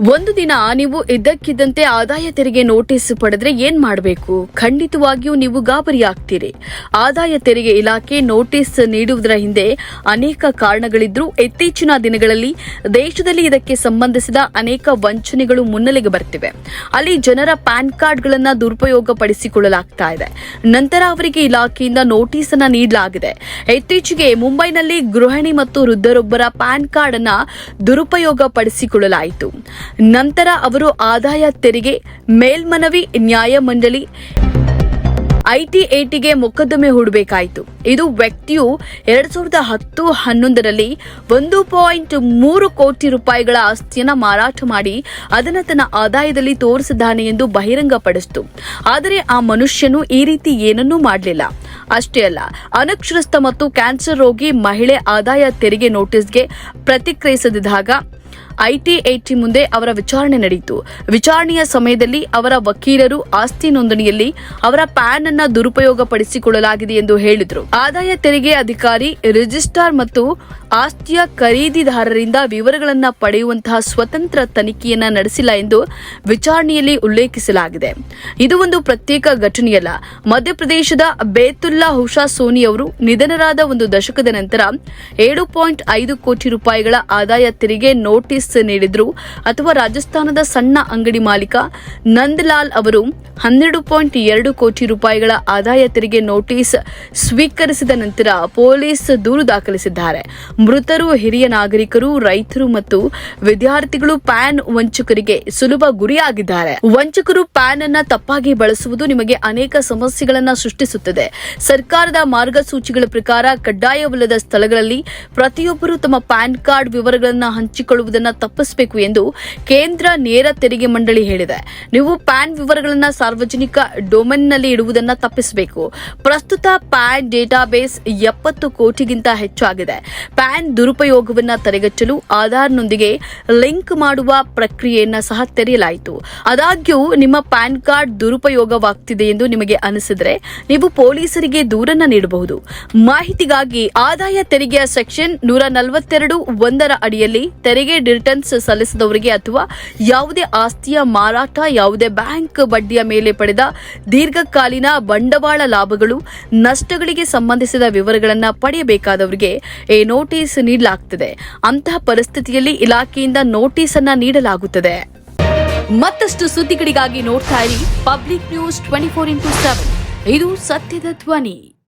ಒಂದು ದಿನ ನೀವು ಇದ್ದಕ್ಕಿದ್ದಂತೆ ಆದಾಯ ತೆರಿಗೆ ನೋಟಿಸ್ ಪಡೆದ್ರೆ ಏನ್ ಮಾಡಬೇಕು? ಖಂಡಿತವಾಗಿಯೂ ನೀವು ಗಾಬರಿ ಆಗ್ತೀರಿ. ಆದಾಯ ತೆರಿಗೆ ಇಲಾಖೆ ನೋಟಿಸ್ ನೀಡುವುದರ ಹಿಂದೆ ಅನೇಕ ಕಾರಣಗಳಿದ್ರೂ ಇತ್ತೀಚಿನ ದಿನಗಳಲ್ಲಿ ದೇಶದಲ್ಲಿ ಇದಕ್ಕೆ ಸಂಬಂಧಿಸಿದ ಅನೇಕ ವಂಚನೆಗಳು ಮುನ್ನೆಲೆಗೆ ಬರ್ತಿವೆ. ಅಲ್ಲಿ ಜನರ ಪ್ಯಾನ್ ಕಾರ್ಡ್ಗಳನ್ನು ದುರುಪಯೋಗ ಪಡಿಸಿಕೊಳ್ಳಲಾಗ್ತಾ ಇದೆ. ನಂತರ ಅವರಿಗೆ ಇಲಾಖೆಯಿಂದ ನೋಟಿಸ್ ಅನ್ನ ನೀಡಲಾಗಿದೆ. ಇತ್ತೀಚೆಗೆ ಮುಂಬೈನಲ್ಲಿ ಗೃಹಿಣಿ ಮತ್ತು ವೃದ್ಧರೊಬ್ಬರ ಪ್ಯಾನ್ ಕಾರ್ಡ್ ಅನ್ನ ದುರುಪಯೋಗ ನಂತರ ಅವರು ಆದಾಯ ತೆರಿಗೆ, ಮೇಲ್ಮನವಿ ನ್ಯಾಯಮಂಡಳಿ ಐಟಿಎಟಿಗೆ ಮೊಕದ್ದಮೆ ಹೂಡಬೇಕಾಯಿತು. ಇದು ವ್ಯಕ್ತಿಯು ಎರಡ್ ಸಾವಿರದ ಹತ್ತು ಹನ್ನೊಂದರಲ್ಲಿ ಒಂದು ಪಾಯಿಂಟ್ ಮೂರು ಕೋಟಿ ರೂಪಾಯಿಗಳ ಆಸ್ತಿಯನ್ನು ಮಾರಾಟ ಮಾಡಿ ಅದನ್ನು ತನ್ನ ಆದಾಯದಲ್ಲಿ ತೋರಿಸಿದ್ದಾನೆ ಎಂದು ಬಹಿರಂಗಪಡಿಸಿತು. ಆದರೆ ಆ ಮನುಷ್ಯನು ಈ ರೀತಿ ಏನನ್ನೂ ಮಾಡಲಿಲ್ಲ. ಅಷ್ಟೇ ಅಲ್ಲ, ಅನಕ್ಷರಸ್ಥ ಮತ್ತು ಕ್ಯಾನ್ಸರ್ ರೋಗಿ ಮಹಿಳೆ ಆದಾಯ ತೆರಿಗೆ ನೋಟಿಸ್ಗೆ ಪ್ರತಿಕ್ರಿಯಿಸದಿದ್ದಾಗ ಐಟಿಎಟಿ ಮುಂದೆ ಅವರ ವಿಚಾರಣೆ ನಡೆಯಿತು. ವಿಚಾರಣೆಯ ಸಮಯದಲ್ಲಿ ಅವರ ವಕೀಲರು ಆಸ್ತಿ ನೋಂದಣಿಯಲ್ಲಿ ಅವರ ಪ್ಯಾನ್ ಅನ್ನ ದುರುಪಯೋಗ ಪಡಿಸಿಕೊಳ್ಳಲಾಗಿದೆ ಎಂದು ಹೇಳಿದರು. ಆದಾಯ ತೆರಿಗೆ ಅಧಿಕಾರಿ, ರಿಜಿಸ್ಟ್ರಾರ್ ಮತ್ತು ಆಸ್ತಿಯ ಖರೀದಿದಾರರಿಂದ ವಿವರಗಳನ್ನ ಪಡೆಯುವಂತಹ ಸ್ವತಂತ್ರ ತನಿಖೆಯನ್ನ ನಡೆಸಿಲ್ಲ ಎಂದು ವಿಚಾರಣೆಯಲ್ಲಿ ಉಲ್ಲೇಖಿಸಲಾಗಿದೆ. ಇದು ಒಂದು ಪ್ರತ್ಯೇಕ ಘಟನೆಯಲ್ಲ. ಮಧ್ಯಪ್ರದೇಶದ ಬೇತುಲ್ಲಾ ಹುಷಾ ಸೋನಿ ಅವರು ನಿಧನರಾದ ಒಂದು ದಶಕದ ನಂತರ ಏಳು ಪಾಯಿಂಟ್ ಐದು ಕೋಟಿ ರೂಪಾಯಿಗಳ ಆದಾಯ ತೆರಿಗೆ ನೋಟಿಸ್ ನೀಡಿದ್ರು. ಅಥವಾ ರಾಜಸ್ಥಾನದ ಸಣ್ಣ ಅಂಗಡಿ ಮಾಲೀಕ ನಂದಲಾಲ್ ಅವರು ಹನ್ನೆರಡು ಪಾಯಿಂಟ್ ಎರಡು ಕೋಟಿ ರೂಪಾಯಿಗಳ ಆದಾಯ ತೆರಿಗೆ ನೋಟಿಸ್ ಸ್ವೀಕರಿಸಿದ ನಂತರ ಪೊಲೀಸ್ ದೂರು ದಾಖಲಿಸಿದ್ದಾರೆ. ಮೃತರು ಹಿರಿಯ ನಾಗರಿಕರು, ರೈತರು ಮತ್ತು ವಿದ್ಯಾರ್ಥಿಗಳು ಪ್ಯಾನ್ ವಂಚಕರಿಗೆ ಸುಲಭ ಗುರಿಯಾಗಿದ್ದಾರೆ. ವಂಚಕರು ಪ್ಯಾನ್ ಅನ್ನ ತಪ್ಪಾಗಿ ಬಳಸುವುದು ನಿಮಗೆ ಅನೇಕ ಸಮಸ್ಯೆಗಳನ್ನ ಸೃಷ್ಟಿಸುತ್ತದೆ. ಸರ್ಕಾರದ ಮಾರ್ಗಸೂಚಿಗಳ ಪ್ರಕಾರ ಕಡ್ಡಾಯವಲ್ಲದ ಸ್ಥಳಗಳಲ್ಲಿ ಪ್ರತಿಯೊಬ್ಬರು ತಮ್ಮ ಪ್ಯಾನ್ ಕಾರ್ಡ್ ವಿವರಗಳನ್ನು ಹಂಚಿಕೊಳ್ಳುವುದನ್ನು ತಪ್ಪಿಸಬೇಕು ಎಂದು ಕೇಂದ್ರ ನೇರ ತೆರಿಗೆ ಮಂಡಳಿ ಹೇಳಿದೆ. ನೀವು ಪ್ಯಾನ್ ವಿವರಗಳನ್ನ ಸಾರ್ವಜನಿಕ ಡೊಮೆನ್ನಲ್ಲಿ ಇಡುವುದನ್ನು ತಪ್ಪಿಸಬೇಕು. ಪ್ರಸ್ತುತ ಪ್ಯಾನ್ ಡೇಟಾಬೇಸ್ ಎಪ್ಪತ್ತು ಕೋಟಿಗಿಂತ ಹೆಚ್ಚಾಗಿದೆ. ಪ್ಯಾನ್ ದುರುಪಯೋಗವನ್ನು ತಡೆಗಟ್ಟಲು ಆಧಾರ್ನೊಂದಿಗೆ ಲಿಂಕ್ ಮಾಡುವ ಪ್ರಕ್ರಿಯೆಯನ್ನು ಸಹ ತೆರೆಯಲಾಯಿತು. ಆದಾಗ್ಯೂ ನಿಮ್ಮ ಪ್ಯಾನ್ ಕಾರ್ಡ್ ದುರುಪಯೋಗವಾಗ್ತಿದೆ ಎಂದು ನಿಮಗೆ ಅನಿಸಿದ್ರೆ ನೀವು ಪೊಲೀಸರಿಗೆ ದೂರನ್ನ ನೀಡಬಹುದು. ಮಾಹಿತಿಗಾಗಿ ಆದಾಯ ತೆರಿಗೆಯ ಸೆಕ್ಷನ್ ನೂರ ನಲವತ್ತೆರಡು ಒಂದರ ಅಡಿಯಲ್ಲಿ ತೆರಿಗೆ ರಿಟರ್ನ್ಸ್ ಸಲ್ಲಿಸಿದವರಿಗೆ ಅಥವಾ ಯಾವುದೇ ಆಸ್ತಿಯ ಮಾರಾಟ, ಯಾವುದೇ ಬ್ಯಾಂಕ್ ಬಡ್ಡಿಯ ಮೇಲೆ ಪಡೆದ ದೀರ್ಘಕಾಲೀನ ಬಂಡವಾಳ ಲಾಭಗಳು, ನಷ್ಟಗಳಿಗೆ ಸಂಬಂಧಿಸಿದ ವಿವರಗಳನ್ನು ಪಡೆಯಬೇಕಾದವರಿಗೆ ಈ ನೋಟಿಸ್ ನೀಡಲಾಗುತ್ತದೆ ಅಂತಹ ಪರಿಸ್ಥಿತಿಯಲ್ಲಿ ಇಲಾಖೆಯಿಂದ ನೋಟಿಸ್ ಅನ್ನ ನೀಡಲಾಗುತ್ತದೆ. ಮತ್ತಷ್ಟು ಸುದ್ದಿಗಳಿಗಾಗಿ ನೋಡ್ತಾ ಇರಿ public news twenty four into seven. ಇದು ಸತ್ಯದ ಧ್ವನಿ.